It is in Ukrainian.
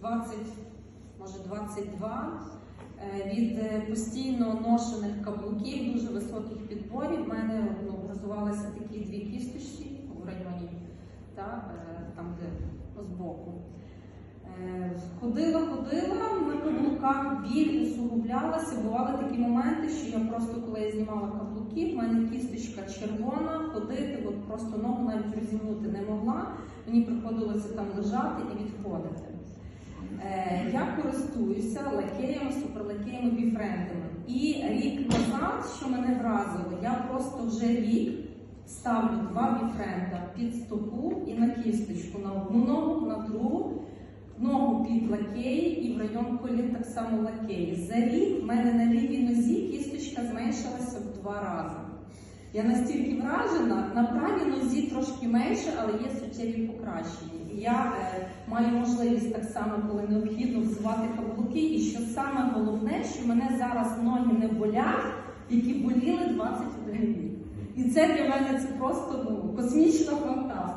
20, може 22. Е, Від е, постійно ношених каблуків, дуже високих підборів, в мене ну, образувалися такі дві кісточки в районі, та, е, там, де збоку. Е, Ходила, ходила на каблуках, біль усугублялася. Бували такі моменти, що я просто, коли я знімала каблуки, в мене кісточка червона, Мені приходилося там лежати і відходити. Е, Я користуюся лакеями, суперлакеями, біфрендами. І рік назад, що мене вразило, я просто вже рік ставлю два біфренда під стопу і на кісточку на одну ногу, на другу, ногу під лакеї і в район колін так само лакеї. За рік в мене на лівій нозі кісточка зменшилася в два рази. Я настільки вражена, на правій нозі трошки менше, але є суттєві покращення. І я е, маю можливість так само, коли необхідно взувати каблуки. І що саме головне, що мене зараз ноги не болять, які боліли 21 рік. І це для мене це просто ну, космічна фантастика.